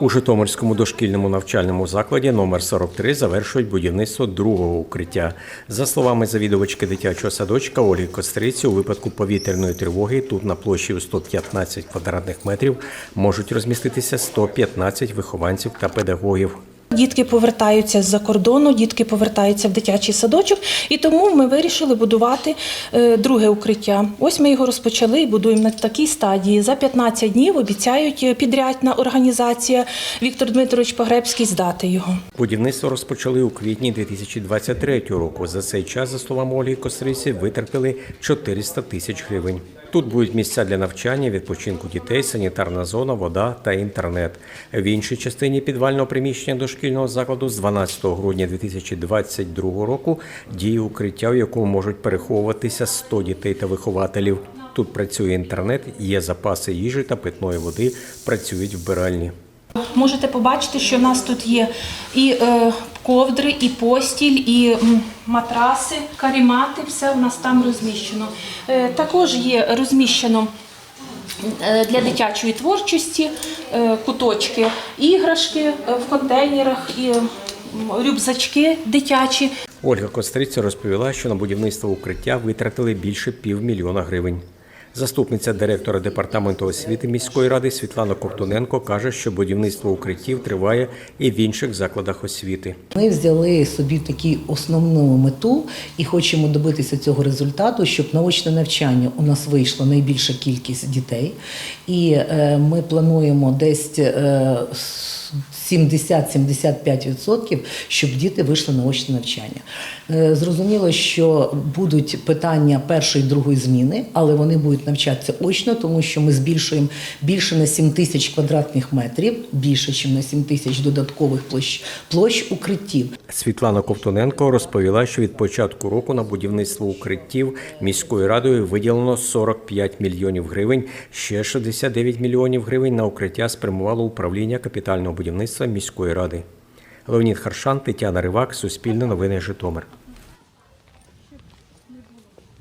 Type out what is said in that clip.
У Житомирському дошкільному навчальному закладі номер 43 завершують будівництво другого укриття. За словами завідувачки дитячого садочка Ольги Костриці, у випадку повітряної тривоги тут на площі у 115 квадратних метрів можуть розміститися 115 вихованців та педагогів. Дітки повертаються з-за кордону, дітки повертаються в дитячий садочок, і тому ми вирішили будувати е, друге укриття. Ось ми його розпочали і будуємо на такій стадії. За 15 днів обіцяють е, підрядна організація Віктор Дмитрович Погребський здати його. Будівництво розпочали у квітні 2023 року. За цей час, за словами Ольги Костриці, витратили 400 тисяч гривень. Тут будуть місця для навчання, відпочинку дітей, санітарна зона, вода та інтернет. В іншій частині підвального приміщення дошкільного закладу з 12 грудня 2022 року діє укриття, в якому можуть переховуватися 100 дітей та вихователів. Тут працює інтернет, є запаси їжі та питної води, працюють вбиральні. Можете побачити, що в нас тут є і е, ковдри, і постіль, і матраси, карімати, все у нас там розміщено. Е, також є розміщено для дитячої творчості е, куточки, іграшки е, в контейнерах, і рюкзачки дитячі. Ольга Костриця розповіла, що на будівництво укриття витратили більше півмільйона гривень. Заступниця директора департаменту освіти міської ради Світлана Ковтуненко каже, що будівництво укриттів триває і в інших закладах освіти. Ми взяли собі таку основну мету і хочемо добитися цього результату, щоб наочне навчання у нас вийшла найбільша кількість дітей, і е, ми плануємо десь. Е, 70-75%, щоб діти вийшли на очне навчання. Е, Зрозуміло, що будуть питання першої і другої зміни, але вони будуть навчатися очно, тому що ми збільшуємо більше на 7 тисяч квадратних метрів, більше, ніж на 7 тисяч додаткових площ, площ укриттів. Світлана Ковтуненко розповіла, що від початку року на будівництво укриттів міською радою виділено 45 мільйонів гривень. Ще 69 мільйонів гривень на укриття спрямувало управління капітального будівництва міської ради. Леонід Харшан, Тетяна Ривак, Суспільне новини Житомир.